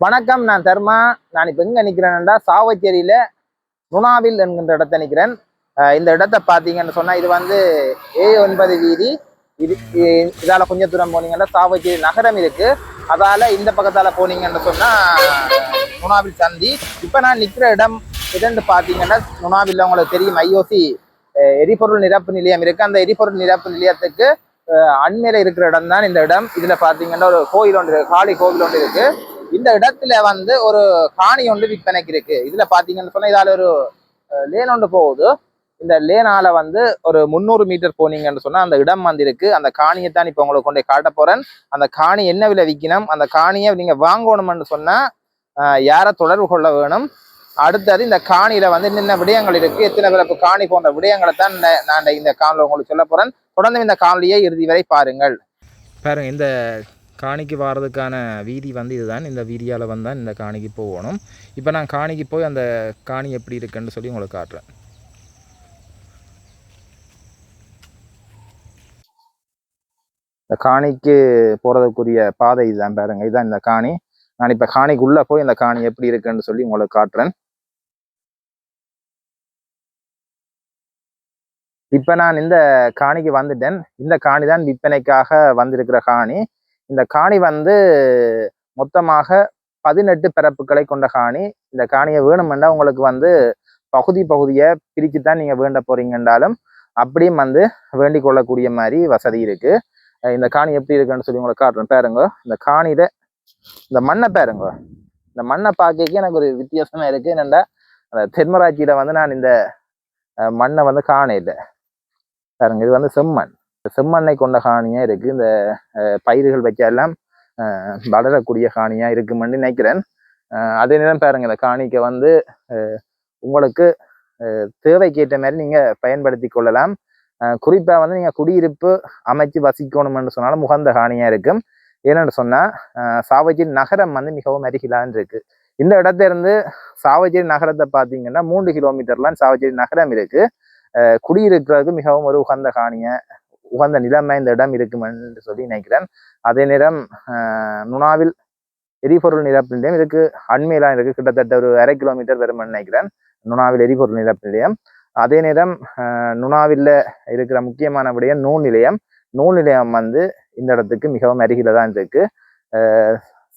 வணக்கம் நான் தர்மா. நான் இப்போ எங்கே நிற்கிறேன்னா சாவச்சேரியில் நுணாவில் என்கின்ற இடத்த நிற்கிறேன் இந்த இடத்த பார்த்தீங்கன்னு சொன்னால் இது வந்து ஏ ஒன்பது வீதி. இது இதால் கொஞ்சம் தூரம் போனீங்கன்னா சாவச்சேரி நகரம் இருக்குது அதால் இந்த பக்கத்தால் போனீங்கன்னு சொன்னால் நுணாவில் சந்தி. இப்போ நான் நிற்கிற இடம் இதுன்னு பார்த்தீங்கன்னா நுணாவில் உங்களுக்கு தெரியும் ஐஓசி எரிபொருள் நிரப்பு நிலையம் இருக்குது அந்த எரிபொருள் நிரப்பு நிலையத்துக்கு அண்மையில் இருக்கிற இடம் தான் இந்த இடம். இதில் பார்த்தீங்கன்னா ஒரு கோயில் ஒன்று காளி கோவில் ஒன்று இருக்குது இந்த இடத்துல வந்து ஒரு காணி ஒன்று விற்பனைக்கு இருக்கு. இதுல பாத்தீங்கன்னு சொன்னா இதால ஒரு லேன் ஒன்று போகுது. இந்த லேனால வந்து ஒரு முந்நூறு மீட்டர் போனீங்கன்னு சொன்னா அந்த இடம் வந்து இருக்கு. அந்த காணியை தான் இப்போ உங்களுக்கு கொண்டு காட்ட போறேன். அந்த காணி என்ன விலை விற்கணும்? அந்த காணியை நீங்க வாங்கணும்னு சொன்னா யாரை தொடர்பு கொள்ள வேணும்? அடுத்தது இந்த காணியில வந்து என்னென்ன விடயங்கள் இருக்கு? எத்தனை பிறப்பு காணி போன்ற விடயங்களை தான் இந்த- நான் இந்த காணொலியில் உங்களுக்கு சொல்ல போறேன். தொடர்ந்து இந்த காணொலியை இறுதி வரை பாருங்கள். பாருங்க இந்த காணிக்கு வர்றதுக்கான வீதி வந்து இதுதான். இந்த வீதியால் வந்தால் இந்த காணிக்கு போகணும். இப்போ நான் காணிக்கு போய் அந்த காணி எப்படி இருக்குன்னு சொல்லி உங்களுக்கு காட்டுறேன். இந்த காணிக்கு போகிறதுக்குரிய பாதை இதுதான் பாருங்க. இதுதான் இந்த காணி. நான் இப்போ காணிக்குள்ளே போய் இந்த காணி எப்படி இருக்குன்னு சொல்லி உங்களுக்கு காட்டுறேன். இப்போ நான் இந்த காணிக்கு வந்துட்டேன். இந்த காணி தான் விற்பனைக்காக வந்திருக்கிற காணி. இந்த காணி வந்து மொத்தமாக பதினெட்டு பிறப்புகளை கொண்ட காணி. இந்த காணியை வேணுமெண்டா உங்களுக்கு வந்து பகுதி பகுதியை பிரித்து தான் நீங்க வேண்ட போறீங்கன்றாலும் அப்படியும் வந்து வேண்டிக் கொள்ளக்கூடிய மாதிரி வசதி இருக்கு. இந்த காணி எப்படி இருக்குன்னு சொல்லி உங்களுக்கு காட்டுறேன். பாருங்க. இந்த காணியில இந்த மண்ணை பாருங்க. இந்த மண்ணை பார்க்க எனக்கு ஒரு வித்தியாசமா இருக்கு. என்னண்டா அந்த தென்மராட்சியில வந்து நான் இந்த மண்ணை வந்து காணையில பாருங்க. இது வந்து செம்மண். செம்மண்ணை கொண்ட காணியாக இருக்குது இந்த பயிர்கள் வச்செல்லாம் எல்லாம் வளரக்கூடிய காணியாக இருக்குமென்னு நினைக்கிறேன். அதே நேரம் பாருங்க இந்த காணிக்க வந்து உங்களுக்கு தேவைக்கேற்ற மாதிரி நீங்கள் பயன்படுத்தி கொள்ளலாம். குறிப்பாக வந்து நீங்கள் குடியிருப்பு அமைச்சு வசிக்கணும்னு சொன்னாலும் முகந்த காணியாக இருக்கும். ஏன்னு சொன்னால் அஹ், நகரம் வந்து மிகவும் அருகிலான் இருக்குது இந்த இடத்துல இருந்து நகரத்தை பார்த்தீங்கன்னா மூன்று கிலோமீட்டர்லாம் சாவச்சேரி நகரம் இருக்குது குடியிருக்கிறதுக்கு மிகவும் ஒரு உகந்த காணியை உகந்த நிலைமை இந்த இடம் இருக்கும் என்று சொல்லி நினைக்கிறேன். அதே நேரம் நுணாவில் எரிபொருள் நிரப்பு நிலையம் இதுக்கு அண்மையிலாம் இருக்கு. கிட்டத்தட்ட ஒரு அரை கிலோமீட்டர் வரும்னு நினைக்கிறேன். நுணாவில் எரிபொருள் நிரப்பு நிலையம் அதே நேரம் நுணாவில் இருக்கிற முக்கியமான விடயம் நூல் நிலையம். நூல் நிலையம் வந்து இந்த இடத்துக்கு மிகவும் அருகில தான் இருக்கு.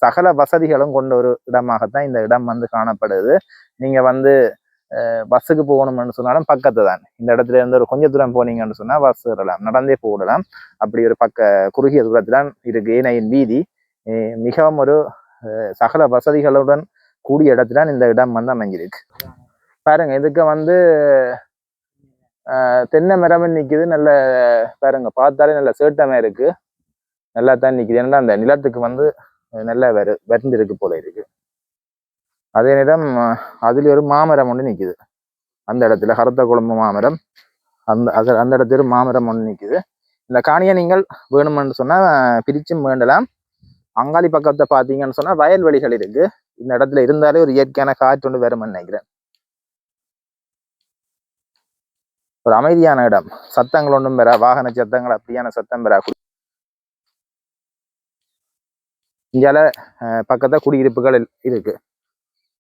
சகல வசதிகளும் கொண்ட ஒரு இடமாகத்தான் இந்த இடம் வந்து காணப்படுது. நீங்க வந்து பஸ்ஸுக்கு போகணும்னு சொன்னாலும் பக்கத்து தான் இந்த இடத்துல இருந்து ஒரு கொஞ்ச தூரம் போனீங்கன்னு சொன்னா பஸ் ஏறலாம். நடந்தே போடலாம் அப்படி ஒரு பக்க குறுகிய தூரத்துல இருக்கு. ஏனையின் வீதி மிகவும் ஒரு அஹ் சகல வசதிகளுடன் கூடிய இடத்துல இந்த இடம் வந்து அமைஞ்சிருக்கு. பாருங்க இதுக்கு வந்து தென்னை மரம் நிக்குது. நல்ல பாருங்க பார்த்தாலே நல்ல சேட்டமே இருக்கு. நல்லா தான் நிக்குது. ஏன்னா அந்த நிலத்துக்கு வந்து நல்லா நல்ல வெறு வெறுந்து போல இருக்கு. அதே நேரம் அதில் ஒரு மாமரம் ஒன்று நிக்குது. அந்த இடத்துல கருத்த குழம்பு மாமரம். அந்த அது அந்த இடத்துல ஒரு மாமரம் ஒன்று நிக்குது. இந்த காணியை நீங்கள் வேணுமென்னு சொன்னா பிரிச்சும் வேண்டலாம். அங்காளி பக்கத்தை பார்த்தீங்கன்னு சொன்னா வயல்வெளிகள் இருக்கு. இந்த இடத்துல இருந்தாலே ஒரு இயற்கையான காற்று ஒன்று வரும்னு நினைக்கிறேன். ஒரு அமைதியான இடம். சத்தங்கள் ஒன்றும் பெறா வாகன சத்தங்கள் அப்படியான சத்தம் பெறா இங்கால அஹ், பக்கத்துல குடியிருப்புகள் இருக்கு.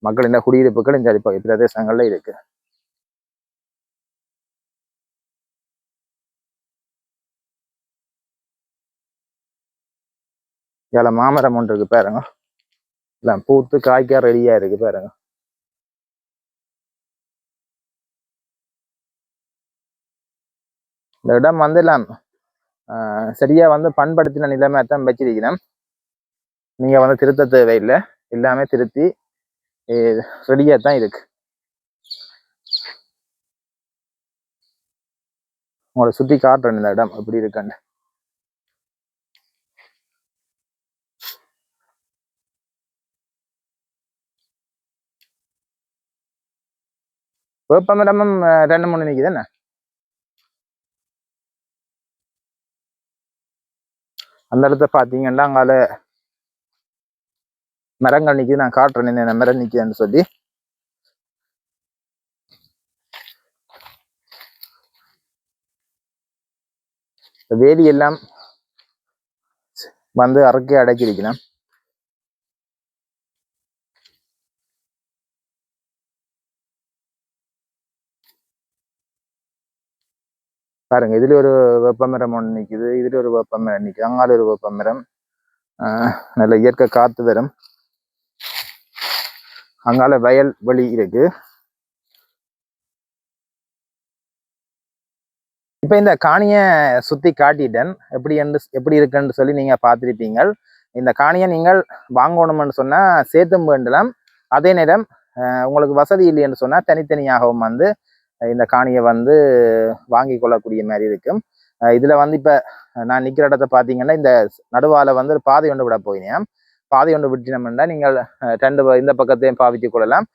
மக்களின் குடியிருப்புகள் இந்த பிரதேசங்கள்ல இருக்கு. இதில் மாமரம் ஒன்று இருக்கு பாருங்க. இல்லை பூத்து காய்க்க ரெடியா இருக்கு பாருங்க. இந்த இடம் வந்து எல்லாம் அஹ், சரியா வந்து பண்படுத்தின நிலைமை தான் வச்சிருக்கிறேன். நீங்க வந்து திருத்த தேவையில்லை. எல்லாமே திருத்தி ரெடியாக தான் இருக்கு. உங்களை சுற்றி காட்டுறேன் இந்த இடம் எப்படி இருக்கான்னு. வேப்பமரமும் அஹ், ரெண்டு மூணு நிக்குது என்ன? அந்த இடத்த பார்த்தீங்கன்னா அங்கால மரங்கள் நிற்கிது நான் காட்டுறேன் என்னென்ன மரம் நிற்கிதுன்னு சொல்லி. வேலி எல்லாம் வந்து அறக்கே அடக்கியிருக்கலாம் பாருங்க இதுல ஒரு வெப்பமரம் ஒன்று நிற்குது இதுல ஒரு வெப்பமரம் நிற்குது அங்கால ஒரு வெப்பமரம் நல்ல இயற்கை காத்து வரும். அங்கால வயல் வழி இருக்கு. இப்ப இந்த காணிய சுத்தி காட்டிட்டேன். எப்படி என்று எப்படி இருக்குன்னு சொல்லி நீங்க பார்த்துருப்பீங்க இந்த காணியை நீங்கள் வாங்கணும்னு சொன்னா சேர்த்தும் வேண்டலாம். அதே நேரம் உங்களுக்கு வசதி இல்லைன்னு சொன்னா தனித்தனியாகவும் வந்து இந்த காணியை வந்து வாங்கி கொள்ளக்கூடிய மாதிரி இருக்கும். இதில் இதுல வந்து இப்ப நான் நிக்கிற இடத்த பாத்தீங்கன்னா இந்த நடுவால வந்து ஒரு பாதை கொண்டு விட போயினேன். பாதை ஒன்று விட்டினோம்னா நீங்கள் ரெண்டு இந்த பக்கத்தையும் பாவித்து கொள்ளலாம்.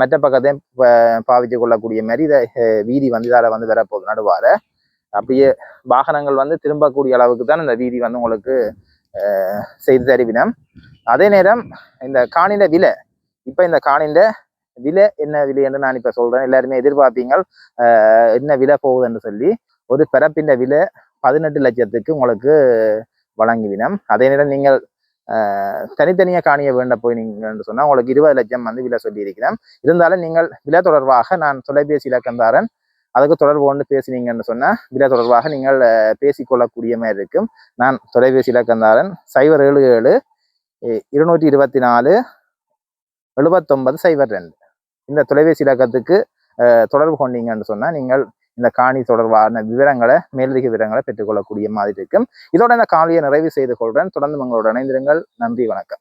மற்ற பக்கத்தையும் ப- பாவித்து கொள்ளக்கூடிய மாதிரி இதை வீதி வந்து இதால் வந்து வரப்போகுது நடுவார அப்படியே வாகனங்கள் வந்து திரும்பக்கூடிய அளவுக்கு தான் இந்த வீதி வந்து உங்களுக்கு செய்து தருவினம். அதே நேரம் இந்த காணில விலை. இப்போ இந்த காணில விலை என்ன விலை என்று நான் இப்போ சொல்கிறேன் எல்லாருமே எதிர்பார்ப்பீங்க என்ன விலை போகுதுன்னு சொல்லி. ஒரு பிறப்பின் விலை பதினெட்டு லட்சத்துக்கு உங்களுக்கு வழங்குவினம். அதே நேரம் நீங்கள் தனித்தனியாக காணிய வேண்ட போய் சொன்னால் உங்களுக்கு இருபது லட்சம் வந்து விலை சொல்லியிருக்கிறேன். இருந்தாலும் நீங்கள் விலை தொடர்பாக நான் தொலைபேசி இலக்கந்தாரன் அதுக்கு தொடர்பு கொண்டு பேசினீங்கன்னு சொன்னால் விலை தொடர்பாக நீங்கள் பேசிக்கொள்ளக்கூடிய மாதிரி இருக்கும். நான் தொலைபேசி இலக்கந்தாரன் சைபர் ஏழு ஏழு இருநூற்றி இருபத்தி நாலு எழுபத்தொன்பது சைபர் ரெண்டு. இந்த தொலைபேசி இலக்கத்துக்கு தொடர்பு கொண்டீங்கன்னு சொன்னால் நீங்கள் இந்த காணி தொடர்பான விவரங்களை மேலதிக விவரங்களை பெற்றுக்கொள்ளக்கூடிய மாதிரி இருக்கும். இதோட இந்த காணியை நிறைவு செய்து கொள்றேன். தொடர்ந்து உங்களோட இணைந்திருங்கள். நன்றி வணக்கம்.